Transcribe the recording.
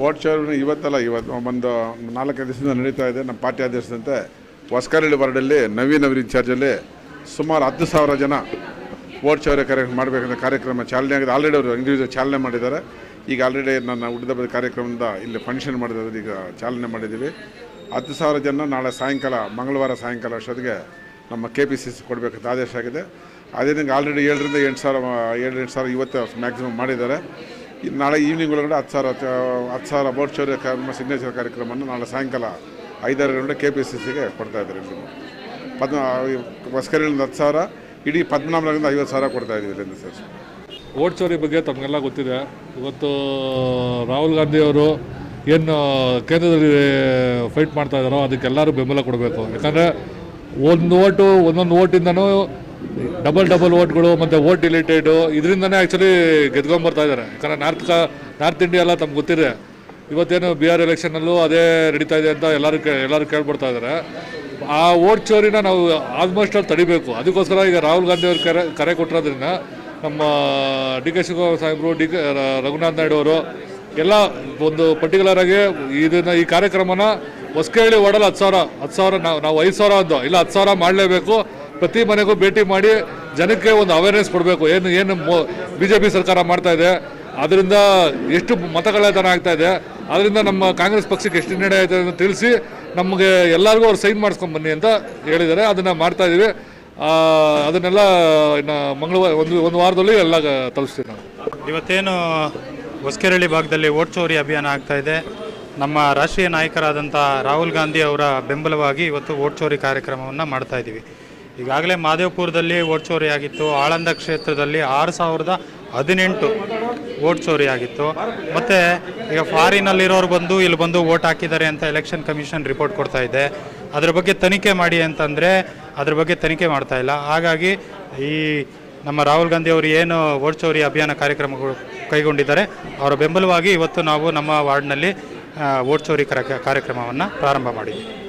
Vote ಚೋರಿ ಇವತ್ತಲ್ಲ, ಇವತ್ತು ಒಂದು ನಾಲ್ಕೈದು ದಿವಸದಿಂದ ನಡೀತಾ ಇದೆ. ನಮ್ಮ ಪಾರ್ಟಿ ಆದೇಶದಂತೆ ಹೊಸಕರಳ್ಳಿ ವಾರ್ಡಲ್ಲಿ ನವೀನ್ ಅವ್ರ ಇನ್ಚಾರ್ಜಲ್ಲಿ ಸುಮಾರು ಹತ್ತು ಸಾವಿರ ಜನ ವೋಟ್ ಚೌರ್ಯ ಕಾರ್ಯಕ್ರಮ ಮಾಡಬೇಕಂತ ಕಾರ್ಯಕ್ರಮ ಚಾಲನೆ ಆಗಿದೆ. ಆಲ್ರೆಡಿ ಅವರು ಇಂಡಿವಿಜುವಲ್ ಚಾಲನೆ ಮಾಡಿದ್ದಾರೆ. ಈಗ ಆಲ್ರೆಡಿ ನನ್ನ ಹುಟ್ಟಿದ ಕಾರ್ಯಕ್ರಮದಿಂದ ಇಲ್ಲಿ ಫಂಕ್ಷನ್ ಮಾಡಿದ್ದಾರೆ ಈಗ ಚಾಲನೆ ಮಾಡಿದ್ದೀವಿ. ಹತ್ತು ಸಾವಿರ ಜನ ನಾಳೆ ಸಾಯಂಕಾಲ, ಮಂಗಳವಾರ ಸಾಯಂಕಾಲ ಅಷ್ಟೊತ್ತಿಗೆ ನಮ್ಮ ಕೆ ಪಿ ಸಿ ಸಿ ಕೊಡಬೇಕಂತ ಆದೇಶ ಆಗಿದೆ. ಅದೇ ನಿಂಗೆ ಆಲ್ರೆಡಿ ಏಳರಿಂದ ಎಂಟು ಸಾವಿರ ಏಳು ಎಂಟು ಸಾವಿರ ಇವತ್ತು ಮ್ಯಾಕ್ಸಿಮಮ್ ಮಾಡಿದ್ದಾರೆ. ನಾಳೆ ಈವ್ನಿಂಗ್ ಒಳಗಡೆ ಹತ್ತು ಸಾವಿರ ಹತ್ತು ಸಾವಿರ ಬೋಟ್ ಚೌರ್ಯ ಕಾರ್ಯಕ್ರಮ ಸಿಗ್ನೇಚರ್ ಕಾರ್ಯಕ್ರಮವನ್ನು ನಾಳೆ ಸಾಯಂಕಾಲ ಐದಾರು ಗಂಟೆ ಕೆ ಪಿ ಸಿ ಸಿಗೆ ಕೊಡ್ತಾ ಇದ್ದಾರೆ ಪದ್ಮ ಹೊಸಕರಿಯಿಂದ ಹತ್ತು ಸಾವಿರ, ಇಡೀ ಪದ್ಮನಾಭನಗರದಿಂದ ಐವತ್ತು ಸಾವಿರ ಕೊಡ್ತಾ ಇದ್ದೀವಿ ಸರ್. ಓಟ್ ಚೋರಿ ಬಗ್ಗೆ ತಮಗೆಲ್ಲ ಗೊತ್ತಿದೆ. ಇವತ್ತು, ರಾಹುಲ್ ಗಾಂಧಿ ಅವರು ಏನು ಕೇಂದ್ರದಲ್ಲಿ ಫೈಟ್ ಮಾಡ್ತಾ ಇದ್ದಾರೋ ಅದಕ್ಕೆಲ್ಲರೂ ಬೆಂಬಲ ಕೊಡಬೇಕು. ಯಾಕಂದರೆ ಒಂದು ಓಟು, ಒಂದೊಂದು ಓಟಿಂದನೂ ಡಬಲ್ ಡಬಲ್ ಓಟ್ಗಳು ಮತ್ತು ಓಟ್ ಡಿಲೇಟೆಡು ಇದರಿಂದನೇ ಆ್ಯಕ್ಚುಲಿ ಗೆದ್ಕೊಂಬರ್ತಾ ಇದ್ದಾರೆ ಯಾಕಂದರೆ ನಾರ್ತ್ ಕಾ, ನಾರ್ತ್ ಇಂಡಿಯಾ ಎಲ್ಲ ತಮ್ಗೆ ಗೊತ್ತಿದೆ. ಇವತ್ತೇನು ಬಿಹಾರ್ ಎಲೆಕ್ಷನಲ್ಲೂ ಅದೇ ನಡೀತಾ ಇದೆ ಅಂತ ಎಲ್ಲರೂ ಕೇ, ಎಲ್ಲರೂ ಕೇಳ್ಬಿಡ್ತಾ ಇದ್ದಾರೆ ಆ ಓಟ್ ಚೋರಿನ ನಾವು ಆಲ್ಮೋಸ್ಟ್ ಅಲ್ಲಿ ತಡಿಬೇಕು. ಅದಕ್ಕೋಸ್ಕರ ಈಗ ರಾಹುಲ್ ಗಾಂಧಿ ಅವರು ಕರೆ ಕರೆ ಕೊಟ್ಟಿರೋದ್ರಿಂದ ನಮ್ಮ ಡಿ ಕೆ ಶಿವಕುಮಾರ್ ಸಾಹೇಬರು, ಡಿ ಕೆ ರಘುನಾಥ್ ನಾಯ್ಡು ಅವರು ಎಲ್ಲ ಒಂದು ಪರ್ಟಿಕ್ಯುಲರ್ ಆಗಿ ಇದನ್ನ ಈ ಕಾರ್ಯಕ್ರಮನ ಹೊಸಕೇಳಿ ಓಡಲ್ಲ ಹತ್ತು ಸಾವಿರ ಹತ್ತು ಸಾವಿರ ನಾವು ನಾವು ಐದು ಸಾವಿರ ಅಂತ, ಇಲ್ಲ ಹತ್ತು ಸಾವಿರ ಮಾಡಲೇಬೇಕು. ಪ್ರತಿ ಮನೆಗೂ ಭೇಟಿ ಮಾಡಿ ಜನಕ್ಕೆ ಒಂದು ಅವೇರ್ನೆಸ್ ಕೊಡಬೇಕು. ಏನು ಏನು ಬಿ ಜೆ ಪಿ ಸರ್ಕಾರ ಮಾಡ್ತಾ ಇದೆ, ಅದರಿಂದ ಎಷ್ಟು ಮತಗಳತನ ಆಗ್ತಾ ಇದೆ, ಅದರಿಂದ ನಮ್ಮ ಕಾಂಗ್ರೆಸ್ ಪಕ್ಷಕ್ಕೆ ಎಷ್ಟು ಹಿನ್ನಡೆ ಆಯ್ತದೆ ಅಂತ ತಿಳಿಸಿ ನಮಗೆ ಎಲ್ಲರಿಗೂ ಅವ್ರು ಸೈನ್ ಮಾಡಿಸ್ಕೊಂಡು ಬನ್ನಿ ಅಂತ ಹೇಳಿದ್ದಾರೆ. ಅದನ್ನು ಮಾಡ್ತಾ ಇದ್ದೀವಿ ಅದನ್ನೆಲ್ಲ ಇನ್ನು ಮಂಗಳವಾರ, ಒಂದು ಒಂದು ವಾರದಲ್ಲಿ ಎಲ್ಲ ತಲುಪಿಸ್ತೀವಿ ನಾವು. ಇವತ್ತೇನು ಹೊಸಕೆರಳ್ಳಿ ಭಾಗದಲ್ಲಿ ಓಟ್ ಚೋರಿ ಅಭಿಯಾನ ಆಗ್ತಾ ಇದೆ. ನಮ್ಮ ರಾಷ್ಟ್ರೀಯ ನಾಯಕರಾದಂಥ ರಾಹುಲ್ ಗಾಂಧಿ ಅವರ ಬೆಂಬಲವಾಗಿ ಇವತ್ತು ಓಟ್ ಚೋರಿ ಕಾರ್ಯಕ್ರಮವನ್ನು ಮಾಡ್ತಾ ಇದ್ದೀವಿ ಈಗಾಗಲೇ ಮಾದೇವಪುರದಲ್ಲಿ ಓಟ್ ಚೋರಿ ಆಗಿತ್ತು, ಆಳಂದ ಕ್ಷೇತ್ರದಲ್ಲಿ ಆರು ಸಾವಿರದ ಹದಿನೆಂಟು ಓಟ್ ಚೋರಿ ಆಗಿತ್ತು. ಮತ್ತು ಈಗ ಫಾರಿನಲ್ಲಿರೋರು ಬಂದು ಇಲ್ಲಿ ಬಂದು ಓಟ್ ಹಾಕಿದ್ದಾರೆ ಅಂತ ಎಲೆಕ್ಷನ್ ಕಮಿಷನ್ ರಿಪೋರ್ಟ್ ಕೊಡ್ತಾ ಇದೆ. ಅದ್ರ ಬಗ್ಗೆ ತನಿಖೆ ಮಾಡಿ ಅಂತಂದರೆ ಅದ್ರ ಬಗ್ಗೆ ತನಿಖೆ ಮಾಡ್ತಾ ಇಲ್ಲ. ಹಾಗಾಗಿ ಈ ನಮ್ಮ ರಾಹುಲ್ ಗಾಂಧಿ ಅವರು ಏನು ಓಟ್ ಚೋರಿ ಅಭಿಯಾನ ಕಾರ್ಯಕ್ರಮಗಳು ಕೈಗೊಂಡಿದ್ದಾರೆ, ಅವರ ಬೆಂಬಲವಾಗಿ ಇವತ್ತು ನಾವು ನಮ್ಮ ವಾರ್ಡ್ನಲ್ಲಿ ಓಟ್ ಚೋರಿ ಕಾರ್ಯಕ್ರಮವನ್ನು ಪ್ರಾರಂಭ ಮಾಡಿದ್ದೀವಿ